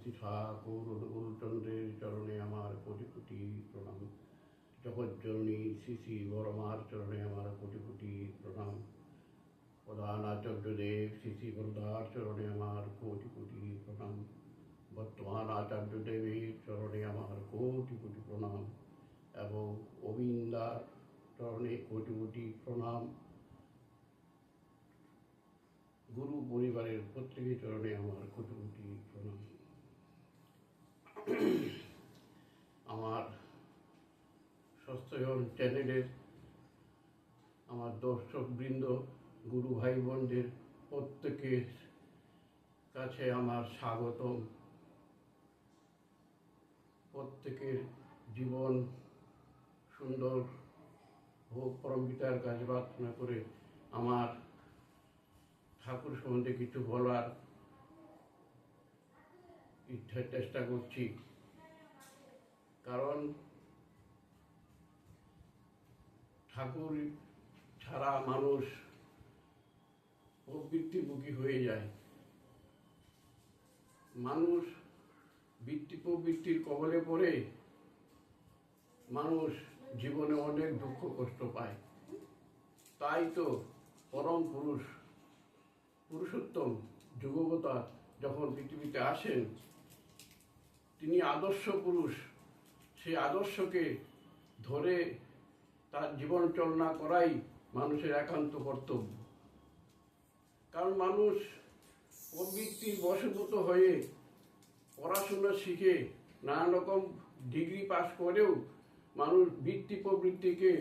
শ্রী ঠাকুর অনুকূলচন্দ্রের চরণে আমার কোটি কোটি প্রণাম জগজ্জননী শ্রী শ্রী বরমার চরণে আমার কোটি কোটি প্রণাম প্রধান আচার্যদেব শ্রী শ্রী বরদার চরণে আমার কোটি কোটি প্রণাম বর্তমান আচার্য দেবের চরণে আমার কোটি কোটি প্রণাম এবং অবিন্দার চরণে কোটি কোটি প্রণাম। গুরু পরিবারের প্রত্যেকের চরণে আমার কোটি কোটি প্রণাম। আমার স্বস্থয়ন চ্যানেলের আমার দর্শক বৃন্দ গুরু ভাই বোনদের প্রত্যেকের কাছে আমার স্বাগতম। প্রত্যেকের জীবন সুন্দর হোক, পরম পিতার প্রার্থনা করে আমার ঠাকুর সম্বন্ধে কিছু বলার ইচ্ছার চেষ্টা করছি। কারণ ঠাকুর ছাড়া মানুষ প্রবৃত্তিমুখী হয়ে যায়। মানুষ বৃত্তি প্রবৃত্তির কবলে পড়ে মানুষ জীবনে অনেক দুঃখ কষ্ট পায়। তাই তো পরম পুরুষ, পুরুষোত্তম যুগবতা যখন পৃথিবীতে আসেন, তিনি আদর্শ পুরুষ। সেই আদর্শকে ধরে তার জীবন চলনা করাই মানুষের একান্ত কর্তব্য। কারণ মানুষ প্রবৃত্তির বশভূত হয়ে পড়াশোনা শিখে নানা রকম ডিগ্রি পাস করেও মানুষ বৃত্তি প্রবৃত্তিকে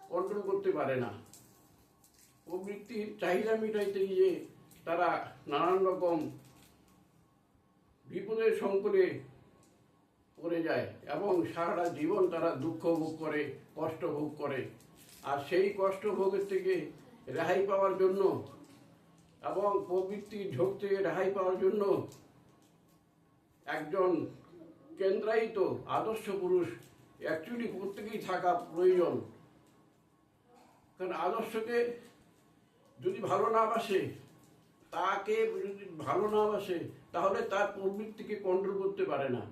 কন্ট্রোল করতে পারে না। প্রবৃত্তির চাহিদা মেটাইতে গিয়ে তারা নানান রকম বিপদের সংকটে পড়ে যায় এবং সারাটা জীবন তারা দুঃখ ভোগ করে, কষ্ট ভোগ করে। আর সেই কষ্ট ভোগের থেকে রেহাই পাওয়ার জন্য এবং প্রবৃত্তির ঝোঁক থেকে রেহাই পাওয়ার জন্য একজন কেন্দ্রায়িত আদর্শ পুরুষ অ্যাকচুয়ালি প্রত্যেকেই থাকা প্রয়োজন। কারণ আদর্শকে যদি ভালো না বাসে, তাকে যদি ভালো না বাসে, তাহলে তার প্রবৃত্তিকে কন্ট্রোল করতে পারে না।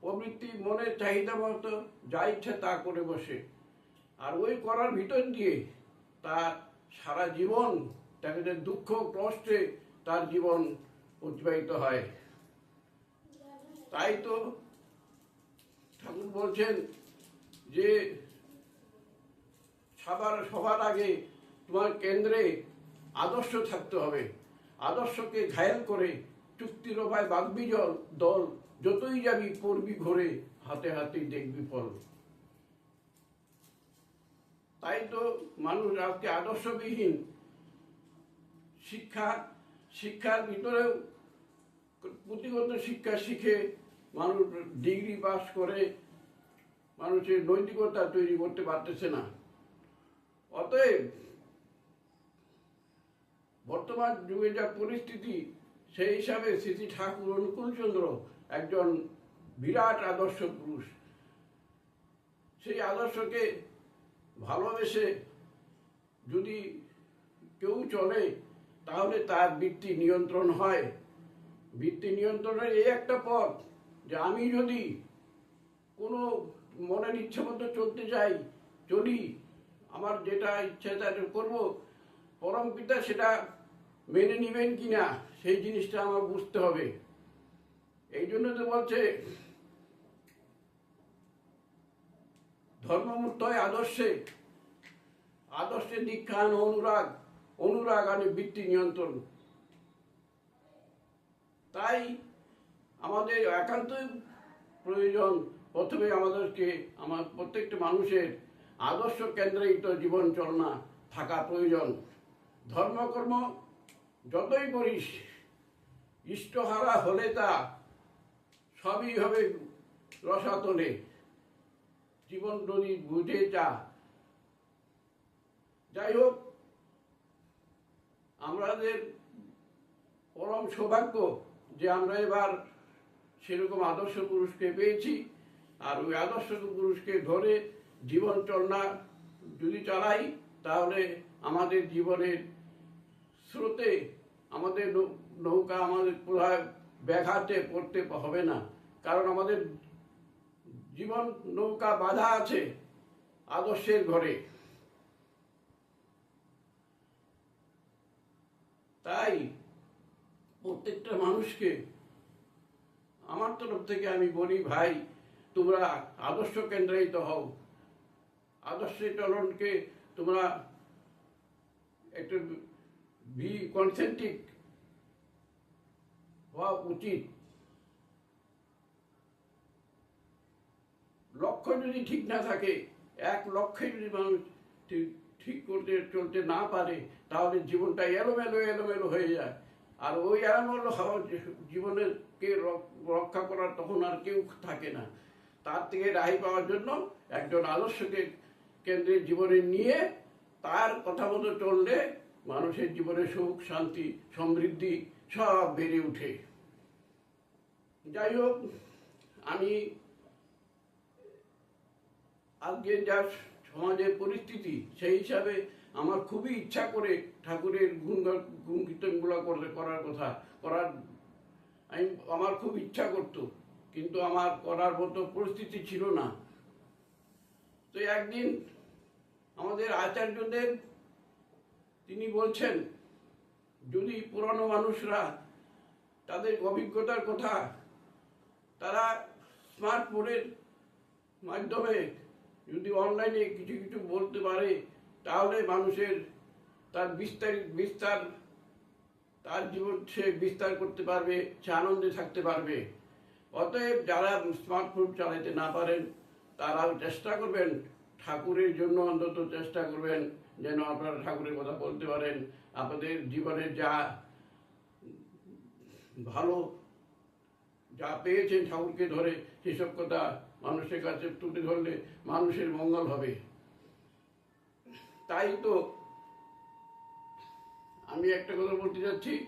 প্রবৃত্তি মনের চাহিদা মতো যা ইচ্ছা তা করে বসে। আর ওই করার ভিতর দিয়ে তার সারা জীবন তাকে দুঃখ কষ্টে তার জীবন অতিবাহিত হয়। তাই তো ঠাকুর বলছেন যে, সবার সবার আগে তোমার কেন্দ্রে আদর্শ থাকতে হবে। আদর্শকে ঘায়েল করে চুক্তির ওপায় বাগবি জল, দল, যতই যাবি পড়বি ঘরে, হাতে হাতেই দেখবি ফল। তাই তো মানুষ আজকে আদর্শবিহীন শিক্ষা, শিক্ষার ভিতরেও পুঁথিগত শিক্ষা শিখে মানুষ ডিগ্রি পাস করে মানুষের নৈতিকতা তৈরি করতে পারতেছে না। অতএব বর্তমান যুগে যা পরিস্থিতি, সেই হিসাবে শ্রী ঠাকুর অনুকূলচন্দ্র একজন বিরাট আদর্শ পুরুষ। সেই আদর্শকে ভালোবেসে যদি কেউ চলে তাহলে তার বৃত্তি নিয়ন্ত্রণ হয়। বৃত্তি নিয়ন্ত্রণের এই একটা পথ যে আমি যদি কোনো মনের ইচ্ছে মতো চলতে চাই চলি আমার যেটা ইচ্ছে তা করব, পরম পিতা সেটা মেনে নেবেন কি না সেই জিনিসটা আমার বুঝতে হবে। এই জন্য তো বলছে ধর্মমূর্ত আদর্শে আদর্শে দীক্ষা অনুরাগ। অনুরাগ আনে বৃত্তি নিয়ন্ত্রণ। তাই আমাদের একান্তই প্রয়োজন প্রথমে আমাদেরকে, আমার প্রত্যেকটা মানুষের আদর্শ কেন্দ্রিত জীবন চলনা থাকা প্রয়োজন। ধর্মকর্ম যতই করিস, ইষ্টহারা হলে তা সবই হবে রসাতলে। জীবন যদি বুঝে চা যাই হোক আমাদের পরম সৌভাগ্য যে আমরা এবার সেরকম আদর্শ পুরুষকে পেয়েছি, আর ওই আদর্শ পুরুষকে ধরে জীবন চলনা যদি চালাই, তাহলে আমাদের জীবনের স্রোতে আমাদের নৌকা আমাদের পুরায় ব্যাঘাতে পড়তে হবে না। কারণ আমাদের জীবন নৌকা বাধা আছে আদর্শের ঘরে। তাই প্রত্যেকটা মানুষকে আমার তরফ থেকে আমি বলি, ভাই, তোমরা আদর্শ কেন্দ্রিত হও। আদর্শের চলনকে তোমরা একটু বি কনসেন্ট্রিক হওয়া উচিত। লক্ষ্য যদি ঠিক না থাকে, এক লক্ষ্যে যদি মানুষ ঠিক করতে চলতে না পারে তাহলে জীবনটা এলোমেলো এলোমেলো হয়ে যায়। আর ওই এলোমেলো হওয়ার যে- জীবনের কে রক্ষা করার তখন আর কেউ থাকে না। তার থেকে রাহি পাওয়ার জন্য একজন আদর্শকে কেন্দ্রের জীবনে নিয়ে তার কথা মতো চললে মানুষের জীবনে সুখ, শান্তি, সমৃদ্ধি সব বেড়ে ওঠে। যাই হোক আমি আজকে যা সমাজের পরিস্থিতি সেই হিসাবে আমার খুবই ইচ্ছা করে ঠাকুরের গুণ কীর্তনগুলো করলে, করার কথা, করার, আমি, আমার খুব ইচ্ছা করতো, কিন্তু আমার করার মতো পরিস্থিতি ছিল না। তো একদিন আমাদের আচার্যদেব, তিনি বলছেন, যদি পুরানো মানুষরা তাদের অভিজ্ঞতার কথা, তারা স্মার্টফোনের মাধ্যমে যদি অনলাইনে কিছু কিছু বলতে পারে তাহলে মানুষের তার বিস্তারিত বিস্তার, তার জীবন সে বিস্তার করতে পারবে, সে আনন্দে থাকতে পারবে। অতএব যারা স্মার্টফোন চালাতে না পারেন, তারাও চেষ্টা করবেন, ঠাকুরের জন্য অন্তত চেষ্টা করবেন, যেন আপনারা ঠাকুরের কথা বলতে পারেন। আপনাদের জীবনে যা ভালো, যা পেয়েছেন ঠাকুরকে ধরে, সেসব কথা মানুষের কাছে তুলে ধরলে মানুষের মঙ্গল হবে। তাই তো। আমি একটা কথা বলতে যাচ্ছি।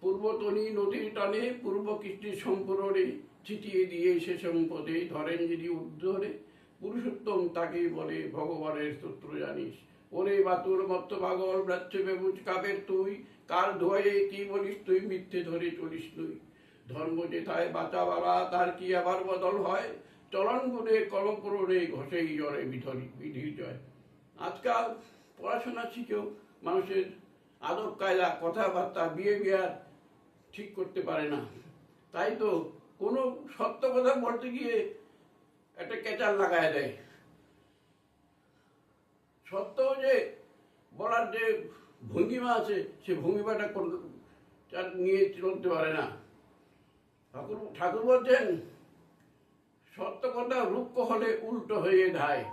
পূর্বতনী নদীর টানে পূর্ব কৃষ্টির সম্পূরণে ছিটিয়ে দিয়ে সে সম্পদে ধরেন যদি উদ্ধরে পুরুষোত্তম তাকেই বলে, ভগবানের স্তোত্র জানিস। ওরে বাতুর মত্ত পাগল ব্রাচ্য বেবুজ কাপের তুই, কার ধোয়ে কি বলিস, তুই মিথ্যে ধরে চলিস তুই। ধর্ম যে যেথায় বাঁচা বাড়া তার কি আবার বদল হয়? চলন গুণে কলম ঘষেই বিধরি, বিধির জয়। আজকাল পড়াশোনা শিখেও মানুষের আদব কায়দা, কথাবার্তা বিয়ে বিয়ার ঠিক করতে পারে না। তাই তো কোনো সত্য কথা বলতে গিয়ে একটা কেচার লাগায় দেয়। সত্ত্বেও যে বলার যে ভঙ্গিমা আছে, সে ভঙ্গিমাটা নিয়ে চলতে পারে না। ঠাকুর ঠাকুর বলছেন, সত্য কথা রুক্ষ হলে উল্টো হয়ে ধায়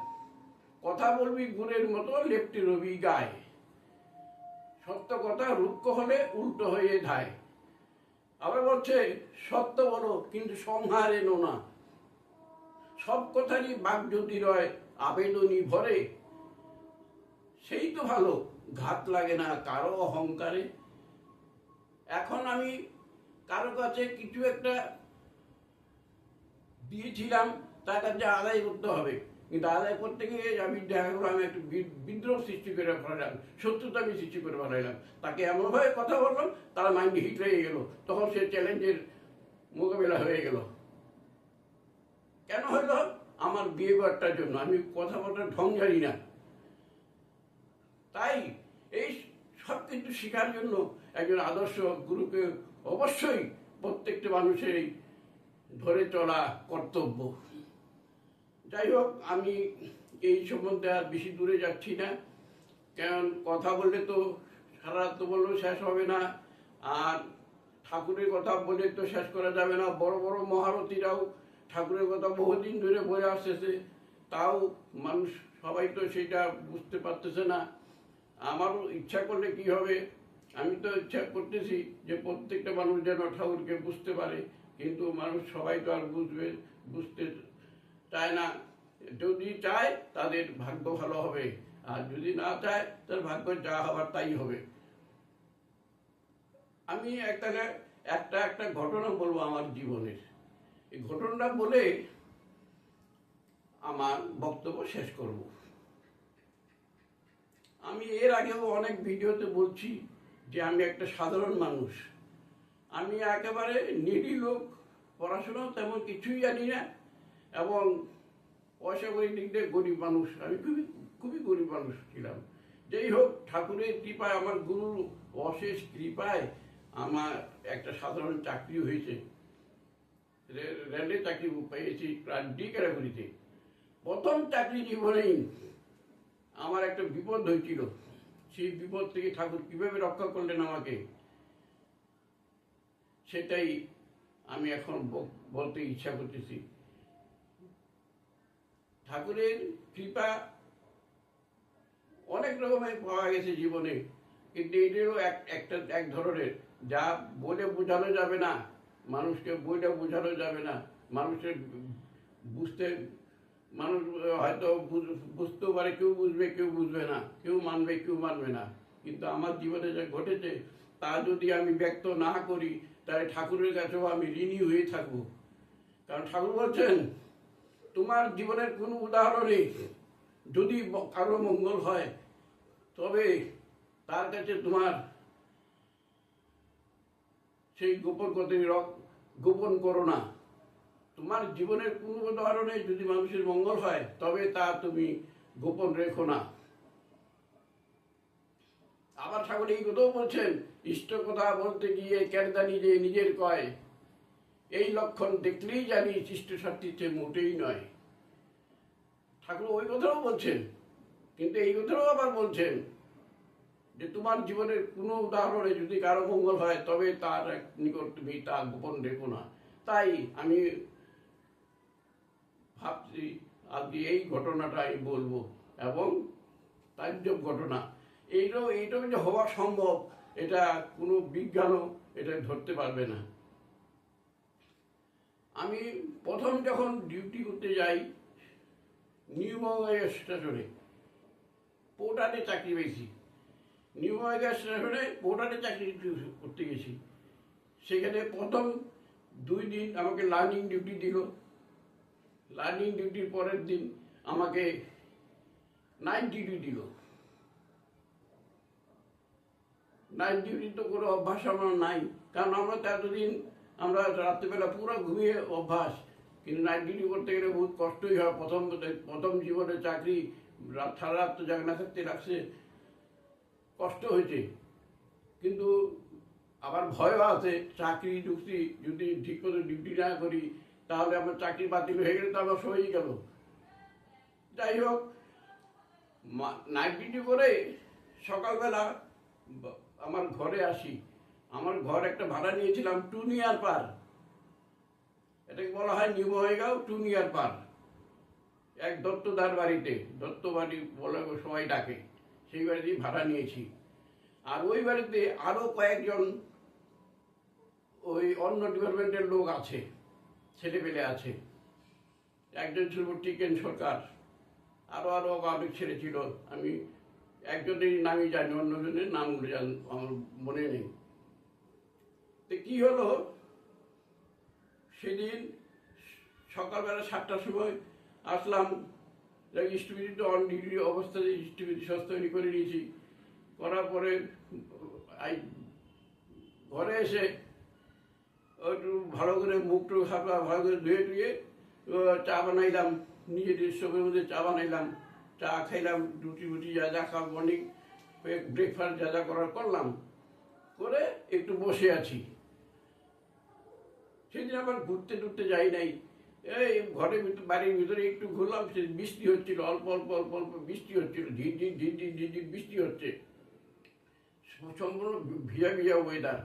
কথা বলবি গুণের মতো, লেপটি রবি গায়ে। সত্য কথা রুক্ষ হলে উল্টো হয়ে ধায়। আবার বলছে, সত্য বলো, কিন্তু সংহার এনো না। সব কথারই বাক যদি রয়, আবেদনই ভরে। সেই তো ভালো, ঘাত লাগে না কারও অহংকারে। এখন আমি কারও কাছে কিছু একটা দিয়েছিলাম, তার কাছে আদায় করতে হবে। কিন্তু আদায় করতে গিয়ে আমি দেখা আমি একটু বিদ্রোহ সৃষ্টি করে ফেলাম, শত্রুতা আমি সৃষ্টি করে ফেলাইলাম। তাকে এমনভাবে কথা বললাম, তার মাইন্ড হিট হয়ে গেল। তখন সে চ্যালেঞ্জের মোকাবেলা হয়ে গেল। কেন হলো? আমার বিহেভিয়ারটার জন্য। আমি কথা বলার ঢং জানি না। তাই এই সব কিছু শেখার জন্য একজন আদর্শ গুরুকে অবশ্যই প্রত্যেকটা মানুষেরই ধরে চলা কর্তব্য। যাই হোক, আমি এই সম্বন্ধে আর বেশি দূরে যাচ্ছি না। কারণ কথা বললে তো সারা তো বললেও শেষ হবে না, আর ঠাকুরের কথা বলে তো শেষ করা যাবে না। বড় বড় মহারথীরাও ঠাকুরের কথা বহুদিন ধরে বলে আসতেছে, তাও মানুষ সবাই তো সেটা বুঝতে পারতেছে না। আমারও ইচ্ছা করলে কি হবে? আমি তো ইচ্ছা করতেছি যে প্রত্যেকটা মানুষ যেন ঠাকুরকে বুঝতে পারে, কিন্তু মানুষ সবাই তো আর বুঝবে, বুঝতে চায় না। যদি চায়, তাদের ভাগ্য ভালো হবে। আর যদি না চায়, তার ভাগ্য যা হবার তাই হবে। আমি একটা একটা একটা ঘটনা বলব আমার জীবনের। এই ঘটনাটা বলে আমার বক্তব্য শেষ করব। আমি এর আগেও অনেক ভিডিওতে বলছি যে আমি একটা সাধারণ মানুষ। আমি একেবারে নিরি লোক, পড়াশোনাও তেমন কিছুই জানি না। এবং করি দিক দিয়ে গরিব মানুষ, আমি খুবই খুবই গরিব মানুষ ছিলাম। যেই হোক, ঠাকুরের কৃপায়, আমার গুরুর অশেষ কৃপায় আমার একটা সাধারণ চাকরি হয়েছে। রে- রেলে চাকরি পেয়েছি ক্লাস ডি ক্যাটাগরিতে। প্রথম চাকরি জীবনেই আমার একটা বিপদ হয়েছিল। সেই বিপদ থেকে ঠাকুর কীভাবে রক্ষা করলেন আমাকে, সেটাই আমি এখন বলতে ইচ্ছা করতেছি। ঠাকুরের কৃপা অনেক রকমের পাওয়া গেছে জীবনে, কিন্তু এটারও এক, একটা, এক ধরনের। যা বলে বোঝানো যাবে না, মানুষকে বলে বোঝানো যাবে না। মানুষের বুঝতে, মানুষ হয়তো বুঝ- বুঝতেও পারে, কেউ বুঝবে কেউ বুঝবে না, কেউ মানবে কেউ মানবে না। কিন্তু আমার জীবনে যা ঘটেছে, তা যদি আমি ব্যক্ত না করি, তাহলে ঠাকুরের কাছেও আমি ঋণী হয়ে থাকব। কারণ ঠাকুর বলছেন তোমার জীবনের কোনো উদাহরণে যদি কারও মঙ্গল হয়, তবে তার কাছে তোমার সেই গোপন কথে গোপন করো না। তোমার জীবনের কোনো উদাহরণে যদি মানুষের মঙ্গল হয়, তবে তা তুমি গোপন রেখো না। আবার ঠাকুর এই কথাও বলছেন, ইষ্ট কথা বলতে গিয়ে কেরদানি যে নিজের কয় এই লক্ষণ দেখলেই জানি ইষ্ট শক্তিতে মোটেই নয়। ঠাকুর ওই কথাও বলছেন, কিন্তু এই কথাও আবার বলছেন যে তোমার জীবনের কোনো উদাহরণে যদি কারও মঙ্গল হয়, তবে তার নিকট তুমি তা গোপন রেখো না। তাই আমি ভাবছি, আজকে এই ঘটনাটাই বলব এবং তাজ্জব ঘটনা। এইটাও এইটাও যে হওয়া সম্ভব, এটা কোনো বিজ্ঞানও এটা ধরতে পারবে না। আমি প্রথম যখন ডিউটি করতে যাই নিউ বঙ্গাই স্টেশনে পোর্টারে চাকরি পেয়েছি। নিউ বঙ্গাই স্টেশনে পোর্টারে চাকরি করতে গেছি। সেখানে প্রথম দুই দিন আমাকে লার্নিং ডিউটি দিল। লার্নিং ডিউটির পরের দিন আমাকে নাইট ডিউটি দিল। নাইট ডিউটি তো কোনো অভ্যাস আমার নাই, কারণ আমরা তো এতদিন আমরা রাত্রিবেলা পুরো ঘুমিয়ে অভ্যাস, কিন্তু নাইট ডিউটি করতে গেলে বহুত কষ্টই হয়। প্রথম প্রথম জীবনে চাকরি রাত সারা রাত তো জাগনা থাকতে লাগছে। কষ্ট হয়েছে। কিন্তু আবার ভয়ও আছে, চাকরি চুক্তি যদি ঠিক মতো ডিউটি না করি, তাহলে আমার চাকরি বাতিল হয়ে গেলে তো আমার সই গেল। যাই হোক নাইট ডিউটি করে সকালবেলা আমার ঘরে আসি। আমার ঘর একটা ভাড়া নিয়েছিলাম টু নিয়ার পার। এটাকে বলা হয় নিউ বঙ্গাইগাঁও টু নিয়ার পার। এক দত্তদার বাড়িতে, দত্ত বাড়ি বলে সবাই ডাকে, সেই বাড়িতেই ভাড়া নিয়েছি। আর ওই বাড়িতে আরও কয়েকজন ওই অন্য ডিপার্টমেন্টের লোক আছে, ছেলেপেলে আছে। একজন ছিল টিকেন সরকার আরও আরও অনেক ছেলে ছিল। আমি একজনের নামই জানি অন্যজনের জান আমার মনে নেই। তো কি হলো? সেদিন সকালবেলা সাতটার সময় আসলাম স্টিভিটি তো অন ডিগ্রি অবস্থাতে স্টিভিটি সস তৈরি করে নিয়েছি। করার পরে ঘরে এসে একটু ভালো করে মুখ টুক হাফা ভালো করে ধুয়ে টুয়ে চা বানাইলাম নিজেদের সবের মধ্যে চা বানাইলাম, চা খাইলাম, রুটি রুটি যা যা খাব মর্নিং ব্রেকফাস্ট যা যা করার করলাম। করে একটু বসে আছি। সেদিন আবার ঘুরতে টুরতে যাই নাই। এই ঘরের ভিতর বাড়ির ভিতরে একটু ঘুরলাম, সে বৃষ্টি হচ্ছিল, অল্প অল্প অল্প অল্প বৃষ্টি হচ্ছিল ঝিরঝির ঝিরঝির ঝিরঝির বৃষ্টি হচ্ছে। সম্পূর্ণ ভিজা ভিজা ওয়েদার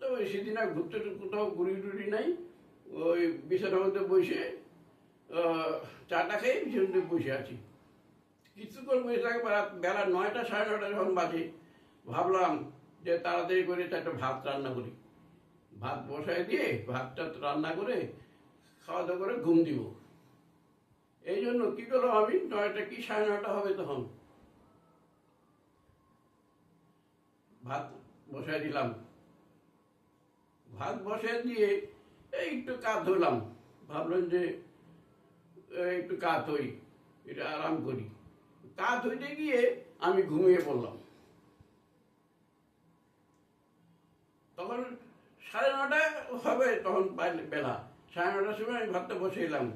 তো সেদিন আর ঘুরতে কোথাও ঘুরি টুরি নাই। ওই বিছানার মধ্যে বসে চাটা খেয়ে মধ্যে বসে আছি। কিছুক্ষণ বসে থাকে বেলা নয়টা, সাড়ে নয়টা যখন বাজে, ভাবলাম যে তাড়াতাড়ি করে একটা ভাত রান্না করি। ভাত বসায় দিয়ে ভাতটা রান্না করে খাওয়া দাওয়া করে ঘুম দিব। এই জন্য কি করলাম আমি নয়টা কি, সাড়ে নয়টা হবে তখন। ভাত বসায় দিলাম। ভাত বসায় দিয়ে এই একটু কাত হলাম ভাবলাম যে একটু কাত হই এটা আরাম করি। কাত হইতে গিয়ে আমি ঘুমিয়ে পড়লাম। তখন সাড়ে নটা হবে তখন বেলা। সাড়ে নটার সময় আমি ভাতটা এলাম।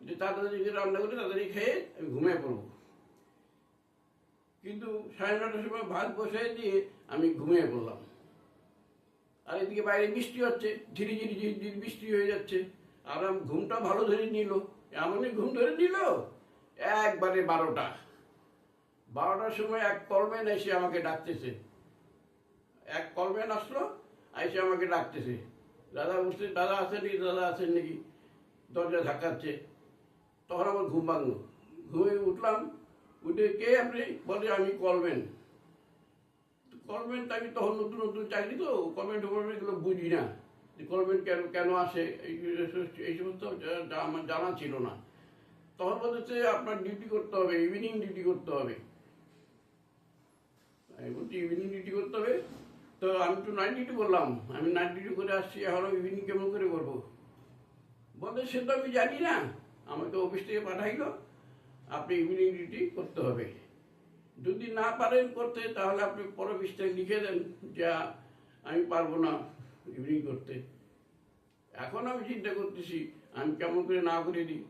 যে তাড়াতাড়ি রান্না করে, তাড়াতাড়ি খেয়ে আমি ঘুমিয়ে পড়ব। কিন্তু সাড়ে নটার সময় ভাত বসে দিয়ে আমি ঘুমিয়ে পড়লাম। আর এদিকে বাইরে বৃষ্টি হচ্ছে, ঝিরি ঝিরি ঝিরি ঝিরি বৃষ্টি হয়ে যাচ্ছে। আর ঘুমটা ভালো ধরে নিল। এমনই ঘুম ধরে নিল, একবারে বারোটা। বারোটার সময় এক কলম্যান এসে আমাকে ডাকতেছে। এক কলম্যান আসলো এসে আমাকে ডাকতেছে। দাদা বলছে, দাদা নাকি? দাদা আছেন নাকি? দরজা ধাক্কাচ্ছে। তখন আমার ঘুম ভাঙলো। ঘুমিয়ে উঠলাম, উঠে কে আপনি? বলে, আমি কলম্যান। কলমেন্ট আমি তখন নতুন নতুন চাকরি তো কলমেন্ট এগুলো বুঝি না। যে কলমেন্ট কেন কেন আসে? এই সমস্ত আমার জানা ছিল না। তখন বলতেছে, আপনার ডিউটি করতে হবে ইভিনিং ডিউটি করতে হবে। আমি বলছি ইভিনিং ডিউটি করতে হবে? তো আমি তো নাইট ডিউটি করলাম আমি নাইট ডিউটি করে আসছি, এখন ইভিনিং কেমন করে করব? বলতে সে তো আমি জানি না। আমাকে অফিস থেকে পাঠাইলো। আপনি ইভিনিং ডিউটি করতে হবে। যদি না পারেন করতে, তাহলে আপনি পরে পৃষ্ঠায় লিখে দেন যে আমি পারব না ইভিনিং করতে। এখন আমি চিন্তা করতেছি, আমি কেমন করে না করে দিই।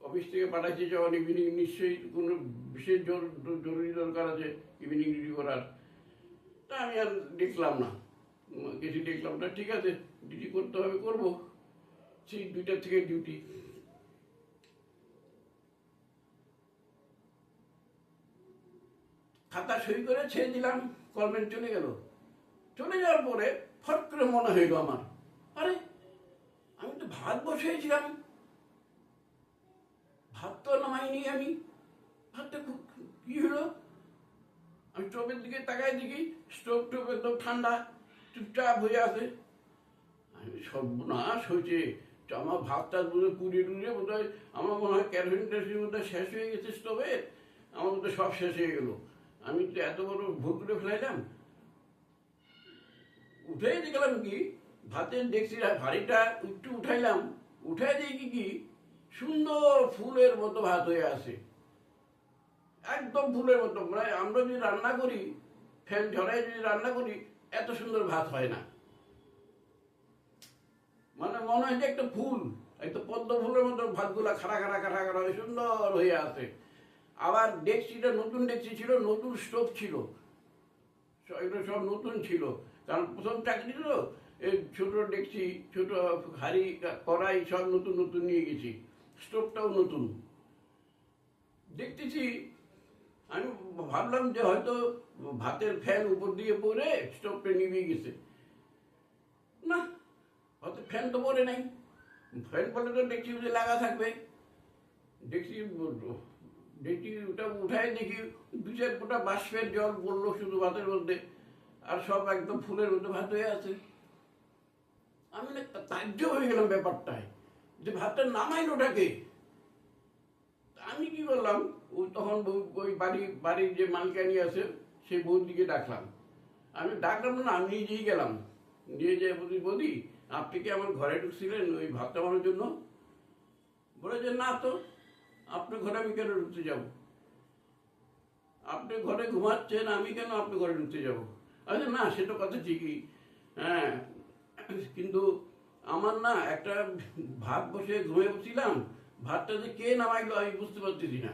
অফিস থেকে পাঠাচ্ছি যখন ইভিনিং নিশ্চয়ই কোনো বিশেষ জরু- জরুরি দরকার আছে ইভিনিং ডিউটি করার। তা আমি আর দেখলাম না। কিছু দেখলাম, না, ঠিক আছে ডিউটি করতে হবে, করব। সেই দুইটার থেকে ডিউটি খাতা সই করে ছেড়ে দিলাম কলমেন চলে গেল। চলে যাওয়ার পরে ফট করে মনে হইল আমার, আরে, আমি তো ভাত বসিয়েছিলাম। ভাত তো নামাইনি আমি। ভাতটা খুব কি হলো? আমি স্টোভের দিকে তাকাই দেখি, স্টোভ টোভ একদম ঠান্ডা, চুপচাপ হয়ে আছে। আমি সর্বনাশ হয়েছে। আমার ভাতটা বোধহয় পুড়িয়ে টুড়িয়ে বোধ হয় আমার মনে হয় ক্যারোসিন ট্যারোসিন বোধ শেষ হয়ে গেছে স্টোভের। আমার মধ্যে সব শেষ হয়ে গেলো। আমি তো এত বড় ভুল করে ফেলাইলাম। উঠেই দেখলাম কি, ভাতের দেখছি ভারীটা একটু উঠাইলাম। উঠাই দেখি কি, সুন্দর ফুলের মতো ভাত হয়ে আসে একদম ফুলের মতো মানে আমরা যদি রান্না করি, ফ্যান ঝরাই যদি রান্না করি, এত সুন্দর ভাত হয় না। মানে মনে হয় যে একটা ফুল একটা পদ্ম ফুলের মতো ভাতগুলা খাড়া খাড়া খাড়া খাড়া সুন্দর হয়ে আছে। আবার ডেকচিটা নতুন ডেকচি ছিল, নতুন স্টোভ ছিল। এগুলো সব নতুন ছিল। কারণ প্রথম চাকরি তো, এই ছোট ডেকচি, ছোট হাড়ি, কড়াই সব নতুন নতুন নিয়ে গেছি। স্টোভটাও নতুন। দেখতেছি আমি ভাবলাম যে হয়তো ভাতের ফ্যান উপর দিয়ে পরে স্টোভটা নিভে গেছে। না, হয়তো ফ্যান তো পড়ে নাই। ফ্যান পড়লে তো ডেকচি লাগা থাকবে। ডেকচি ডেকচি ওটা উঠাই দেখি দু চার ফোঁটা বাষ্পের জল পড়ল শুধু ভাতের মধ্যে, আর সব একদম ফুলের মধ্যে ভাত হয়ে আছে। আমি না হয়ে গেলাম ব্যাপারটায়, যে ভাতটা নামাইল ওটাকে। আমি কি করলাম? ওই তখন ওই বাড়ি, বাড়ির যে মালকানি আছে, সেই বৌদিকে ডাকলাম। আমি ডাকলাম না, আমি নিজেই গেলাম। নিয়ে যাই বলি, বৌদি, আপনি কি আমার ঘরে ঢুকছিলেন ওই ভাত নামানোর জন্য? বলে যে, না তো, আপনার ঘরে আমি কেন ঢুকতে যাব? আপনি ঘরে ঘুমাচ্ছেন, আমি কেন আপনার ঘরে ঢুকতে যাব? আচ্ছা না সেটা কথা ঠিকই। হ্যাঁ কিন্তু আমার না একটা ভাত বসে ঘুমিয়ে বসছিলাম ভাতটা যে কে নামাইলো আমি বুঝতে পারতেছি না।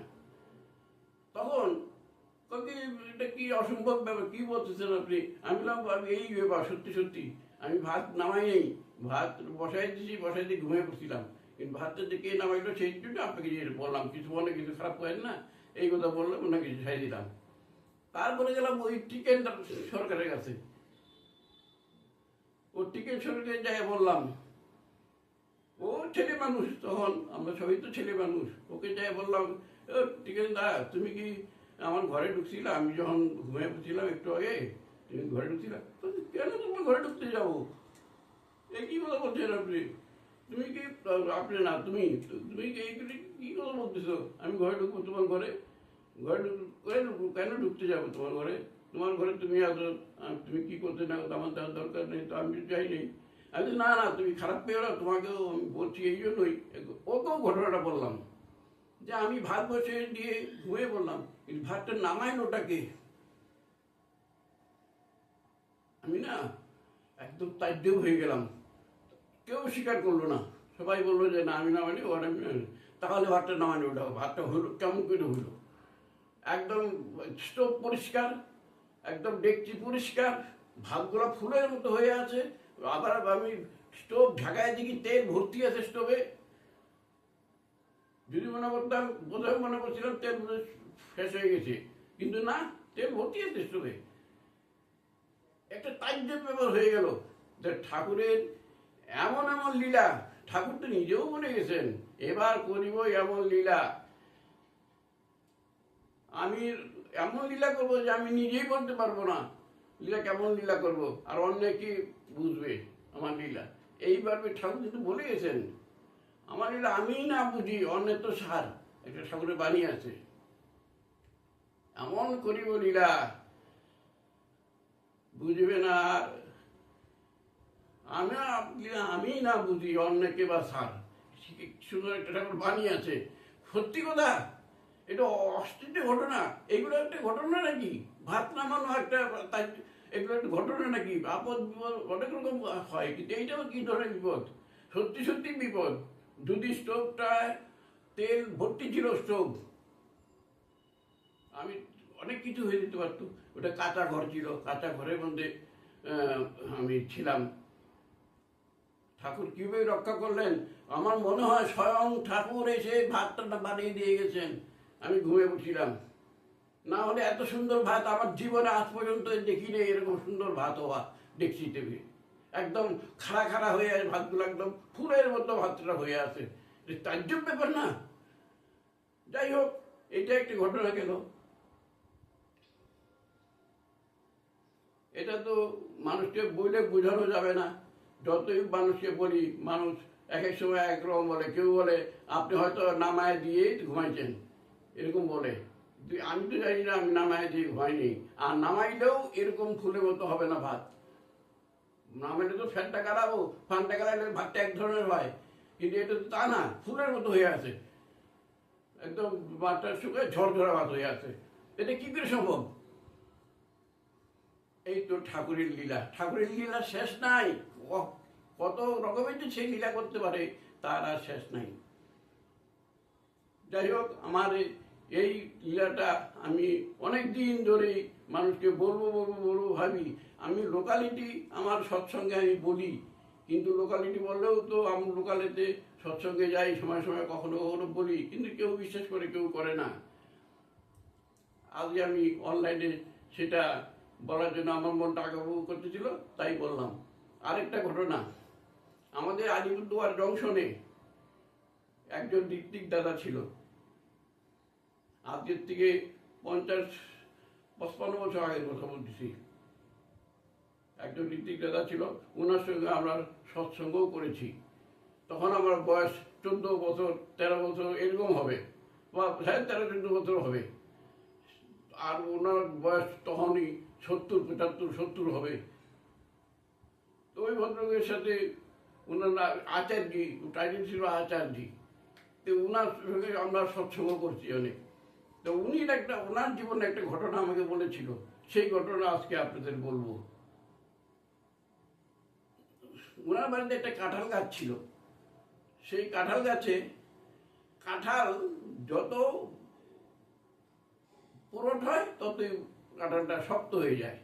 তখন এটা কি অসম্ভব ব্যাপার? কি বলতেছেন আপনি? আমি বললাম এই ব্যাপার সত্যি সত্যি। আমি ভাত নামাই নেই। ভাত বসাই দিয়েছি বসাই দিয়ে ঘুমিয়ে পড়ছিলাম। কিন্তু ভাতটা যে কে নামাইলো সেই জন্য আপনাকে বললাম কিছু মনে কিছু খারাপ করেন না। এই কথা বললাম ওনাকে ছাই দিলাম। তারপরে গেলাম ওই টিকেন সরকারের কাছে। ও টিকেন সরকারে যাই বললাম ও ছেলে মানুষ তখন আমরা সবাই তো ছেলে মানুষ। ওকে যাই বললাম "ও, টিকেন দা তুমি কি আমার ঘরে ঢুকছিলা? আমি যখন ঘুমিয়ে পড়ছিলাম একটু আগে, তুমি ঘরে ঢুকছিলা? কেন তোমার ঘরে ঢুকতে যাব? এই কি কথা বলছেন আপনি? তুমি কি, আপনি না, তুমি তুমি কি এইগুলি কি কথা বলতেছো? আমি ঘরে ঢুকবো তোমার ঘরে? ঘরে ঘরে ঢুকবো কেন ঢুকতে যাব তোমার ঘরে? তোমার ঘরে তুমি আসো তুমি কি করতে না আমার দরকার নেই, তো আমি চাই নেই। আমি না না, তুমি খারাপ না, তোমাকেও আমি বলছি এই জন্যই। ওকেও ঘটনাটা বললাম। যে আমি ভাত বসে দিয়ে ঘুমিয়ে বললাম কিন্তু ভাতটা নামাইন ওটাকে। আমি না একদম তাজ্জব হয়ে গেলাম। কেউ স্বীকার করল না। সবাই বলল যে না, আমি নামাইনি ওর আমি। তাহলে ভাতটা নামাইনি ওটা ভাতটা হলো, কেমন করে হলো? একদম স্টোভ পরিষ্কার, একদম ডেকচি পরিষ্কার, ভাতগুলো ফুলের মতো হয়ে আছে। আবার আমি স্টোভ ঢাকায় দেখি তেল ভর্তি আছে স্টোভে। যদি মনে করতাম, বোধহয় মনে করছিলাম তেল শেষ হয়ে গেছে। কিন্তু না, তেল ভর্তি আছে স্টোভে একটা তাজ্জব ব্যাপার হয়ে গেল যে ঠাকুরের এমন এমন লীলা, ঠাকুর তো নিজেও বলে গেছেন, এবার করিব এমন লীলা। আমি এমন লীলা করব যে আমি নিজেই বলতে পারব না, লীলা কেমন লীলা করব, আর অন্য কি বুঝবে আমার লীলা? এইবার ঠাকুর কিন্তু বলে গেছেন আমার এটা আমি না বুঝি, অন্যের তো সার। একটা ঠাকুরের বাণী আছে। এমন করিব লীলা, বুঝবে না আর। আমি আমি না বুঝি, অন্যকে বা সার। সুন্দর একটা ঠাকুর বাণী আছে। সত্যি কথা, এটা অস্থির ঘটনা। এগুলো একটা ঘটনা নাকি? ভাত নামানো একটা, তাই এগুলো একটা ঘটনা নাকি? আপদ বিপদ, অনেক রকম হয়। কিন্তু এইটাও কি ধরনের বিপদ? সত্যি সত্যি বিপদ। যদি স্টোভটায় তেল ভর্তি ছিল স্টোভ। আমি অনেক কিছু হয়ে যেতে পারতো। ওটা কাঁচা ঘর ছিল, কাঁচা ঘরের মধ্যে আমি ছিলাম। ঠাকুর কীভাবে রক্ষা করলেন? আমার মনে হয় স্বয়ং ঠাকুর এসে ভাতটা বানিয়ে দিয়ে গেছেন। আমি ঘুমিয়ে উঠছিলাম না হলে এত সুন্দর ভাত আমার জীবনে আজ পর্যন্ত দেখিনি, এরকম সুন্দর ভাত হওয়া দেখছি টিভি একদম খাড়া খাড়া হয়ে আছে, ভাতগুলো একদম ফুলের মতো ভাতটা হয়ে আছে। তাজ্জব ব্যাপার না। যাই হোক, এটা একটি ঘটনা গেল এটা তো মানুষকে বলে বোঝানো যাবে না। যতই মানুষকে বলি, মানুষ এক এক সময় এক রকম বলে, কেউ বলে, আপনি হয়তো নামায় দিয়ে ঘুমাইছেন। এরকম বলে। আমি তো জানি না, আমি নামায় দিয়ে ঘুমাইনি। আর নামাইলেও এরকম ফুলের মতো হবে না ভাত। নামাইলে তো ফ্যানটা গাড়াবো ফ্যানটা গাড়ালে ভাতটা এক ধরনের হয়। কিন্তু এটা তো তা না, ফুলের মতো হয়ে আছে। একদম ভাতটা শুকিয়ে ঝরঝরা ভাত হয়ে আছে। এটা কি করে সম্ভব? এই তো ঠাকুরের লীলা। ঠাকুরের লীলা শেষ নাই। কত রকমের যে সে লীলা করতে পারে, তার আর শেষ নাই। যাই হোক, আমার এই লীলাটা আমি অনেক দিন ধরেই মানুষকে বলব বলব বলব, ভাবি। আমি লোকালিটি আমার সৎসঙ্গে আমি বলি, কিন্তু লোকালিটি বললেও তো আমি লোকালিতে সৎসঙ্গে যাই, সময় সময় কখনো কখনো বলি, কিন্তু কেউ বিশ্বাস করে, কেউ করে না। আজকে আমি অনলাইনে সেটা বলার জন্য আমার মনটা আগাবু করতেছিল, তাই বললাম। আরেকটা ঘটনা, আমাদের আলিপুরদুয়ার জংশনে একজন ঋত্বিক দাদা ছিল। আজকের থেকে পঞ্চাশ, পঁচপান্ন বছর আগের কথা বলতেছি। একজন ঋত্বিক দাদা ছিল ওনার সঙ্গে আমরা সৎসঙ্গও করেছি। তখন আমার বয়স চোদ্দ বছর, তেরো বছর এরকম হবে বা হ্যাঁ তেরো, চোদ্দ বছর হবে। আর ওনার বয়স তখনই সত্তর, পঁচাত্তর, সত্তর হবে। তো ওই ভদ্রলোকের সাথে ওনার আচার্যি, টাইটেল ছিল আচার্যি। তো ওনার সঙ্গে আমরা সৎসঙ্গ করছি অনেক। তো উনি একটা, ওনার জীবনে একটা ঘটনা আমাকে বলেছিল। সেই ঘটনা আজকে আপনাদের বলব। ওনার বাড়িতে একটা কাঁঠাল গাছ ছিল। সেই কাঁঠাল গাছে কাঁঠাল যত পুরট হয়, ততই কাঁঠালটা শক্ত হয়ে যায়।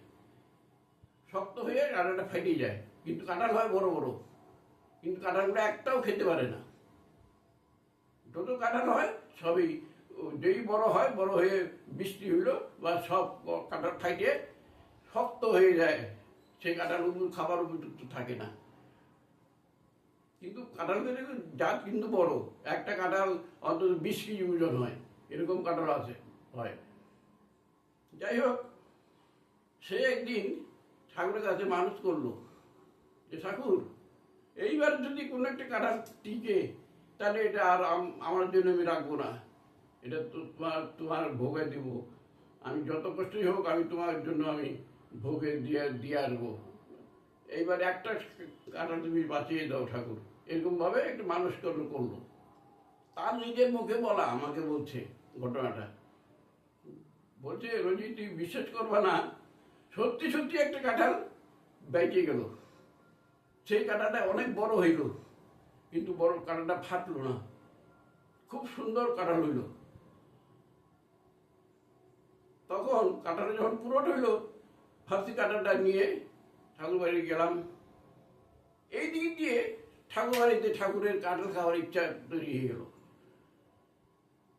শক্ত হয়ে কাঁঠালটা ফেটে যায়। কিন্তু কাঁঠাল হয় বড় বড়। কিন্তু কাঁঠালগুলো একটাও খেতে পারে না। যত কাঁঠাল হয়, সবই যেই বড় হয়, বড় হয়ে বৃষ্টি হইল বা সব কাঁঠাল ফাইটে শক্ত হয়ে যায়। সেই কাঁঠালগুলো খাবার উপযুক্ত থাকে না। কিন্তু কাঁঠালগুলো জাত কিন্তু বড়? একটা কাঁঠাল অন্তত বিশ কেজি ওজন হয়। এরকম কাঁঠাল আছে, হয়। যাই হোক, সে একদিন ঠাকুরের কাছে মানুষ করল যে, ঠাকুর, এইবার যদি কোনো একটা কাঁঠাল টিকে, তাহলে এটা আর আমার জন্য আমি রাখব না। এটা তো তোমার তোমার ভোগে দিব। আমি যত কষ্টই হোক, আমি তোমার জন্য আমি ভোগে দিয়ে দিয়ে আসব। এইবার একটা কাটা তুমি বাঁচিয়ে দাও ঠাকুর। এরকমভাবে একটু মানুষ করল তার নিজের মুখে বলা, আমাকে বলছে ঘটনাটা। বলছে রোজি তুই বিশ্বাস করবে না, সত্যি সত্যি একটা কাঁঠাল বেঁচে গেল। সেই কাঁটাটা অনেক বড় হইল, কিন্তু বড় কাঁটাটা ফাটলো না। খুব সুন্দর কাঁঠাল হইল। তখন কাঁটাটা যখন পুরোট হইল, ফার্সি কাঁটাটা নিয়ে ঠাকুর বাড়ি গেলাম। এই দিক দিয়ে ঠাকুর বাড়িতে ঠাকুরের কাঁঠাল খাওয়ার ইচ্ছা তৈরি হয়ে গেল।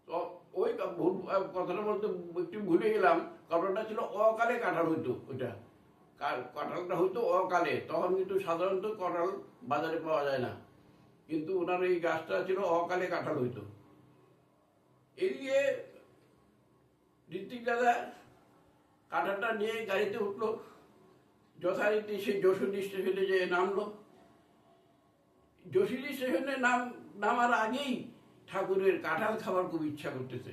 তো ওই ভুল- কথাটা বলতে একটু ভুলে গেলাম, কাঁঠালটা ছিল অকালে কাঁঠাল হইতো ওইটা। কাঁঠালটা হইতো অকালে, তখন কিন্তু সাধারণত কাঁঠাল বাজারে পাওয়া যায় না। কিন্তু ওনার এই গাছটা ছিল অকালে কাঁঠাল হইতো। এদিকে ঋত্বিক দাদা কাঁঠালটা নিয়ে গাড়িতে উঠল। যথারীতি সেই যশোরী স্টেশনে যে নামলো। যশোরী স্টেশনে নাম নামার আগেই ঠাকুরের কাঁঠাল খাবার খুব ইচ্ছা করতেছে।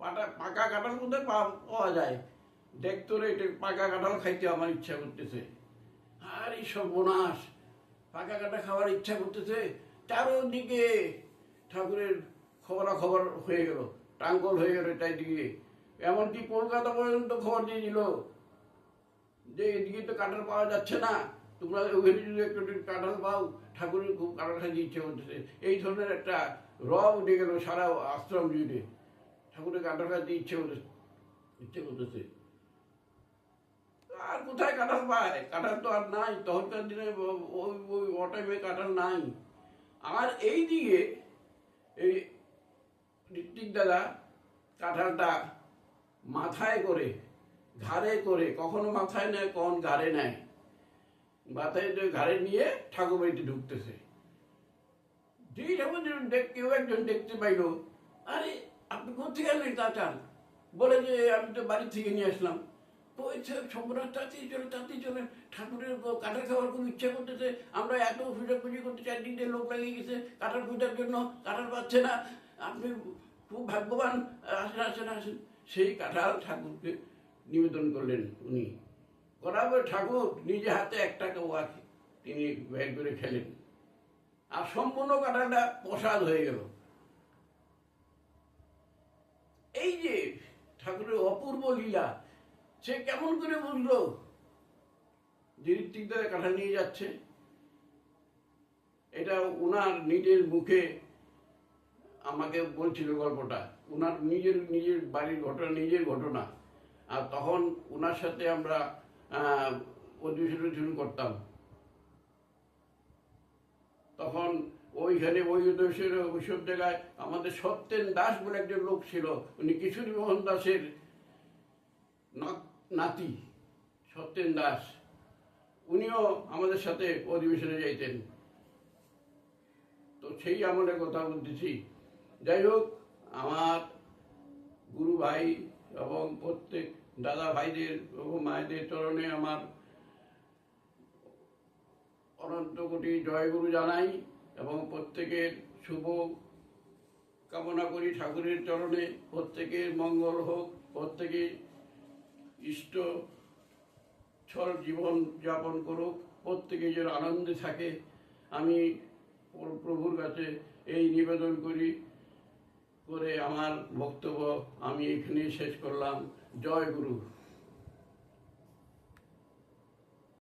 পাটা পাকা কাঁঠাল কোথায় পাওয়া যায়। দেখতো রে এটা পাকা কাঁঠাল খাইতে আমার ইচ্ছা করতেছে। আর এই সর্বনাশ। পাকা কাঁঠাল খাওয়ার ইচ্ছা করতেছে। চারোদিকে ঠাকুরের খবরাখবর হয়ে গেল। টাঙ্গল হয়ে গেল এটাই দিকে এমনকি কলকাতা পর্যন্ত খবর দিয়ে দিল। যে এদিকে তো কাঁঠাল পাওয়া যাচ্ছে না। তোমরা ওখানে যদি একটু কাঁঠাল পাও, ঠাকুরের খুব কাঁঠাল খাইতে ইচ্ছে করতেছে। এই ধরনের একটা রব উঠে গেল সারা আশ্রম জুড়ে। ঠাকুরের কাঁঠাল খাইতে ইচ্ছে করতেছে ইচ্ছে করতেছে। আর কোথায় কাঁঠাল পায়? কাঁঠাল তো আর নাই তখনকার দিনে ওই ওই অটাইমে কাঁঠাল নাই। আর এই দিকে, এই ঋত্বিক দাদা কাঁঠালটা মাথায় করে, ঘাড়ে করে, কখনো মাথায় নেয়, কখন ঘাড়ে নেয়। মাথায় ঘাড়ে নিয়ে ঠাকুর বাড়িতে ঢুকতেছে। যেই ঠাকুর কেউ একজন দেখতে পাইলো, আরে, আপনি কোথেকে আনলেন কাঁঠাল বলে যে, আমি তো বাড়ি থেকে নিয়ে আসলাম। ওই সম্রাট তাড়াতাড়ি চলে তাড়াতাড়ি চলে ঠাকুরের ক- খাওয়ার খুব ইচ্ছা করতেছে। আমরা এত পুজি করতে চারদিন দিয়ে লোক লাগিয়ে গেছে কাঁঠাল পূজার জন্য, কাঁঠাল পাচ্ছে না। আপনি খুব ভাগ্যবান, আসেন আসেন আসেন। সেই কাঁঠাল ঠাকুরকে নিবেদন করলেন উনি। পর ঠাকুর নিজে হাতে এক টাকা ওয়াক তিনি বের করে খেলেন আর সম্পূর্ণ কাঁঠালটা প্রসাদ হয়ে গেল। এই যে ঠাকুরের অপূর্ব লীলা, সে কেমন করে বুঝলো? ঋত্বিক দ্বারা কাঁঠাল নিয়ে যাচ্ছে। এটা ওনার নিজের মুখে আমাকে বলছিল গল্পটা। ওনার নিজের নিজের বাড়ির ঘটনা, নিজের ঘটনা। আর তখন ওনার সাথে আমরা অধিবেশন করতাম। তখন ওইখানে ওই দেশের ওইসব জায়গায় আমাদের সত্যেন দাস বলে একজন লোক ছিল, উনি কিশোরী মোহন দাসের নাতি সত্যেন দাস। উনিও আমাদের সাথে অধিবেশনে যাইতেন। তো সেই আমলের কথা বলতেছি। যাই হোক, আমার গুরু ভাই এবং প্রত্যেক দাদা ভাইদের এবং মায়েদের চরণে আমার অনন্ত কোটি জয়গুরু জানাই এবং প্রত্যেকের শুভ কামনা করি ঠাকুরের চরণে। প্রত্যেকের মঙ্গল হোক, প্রত্যেকে ইষ্ট ছল জীবন যাপন করুক, প্রত্যেকে যেন আনন্দে থাকে। আমি প্র- প্রভুর কাছে এই নিবেদন করি, করে আমার বক্তব্য আমি এখানেই শেষ করলাম। জয় গুরু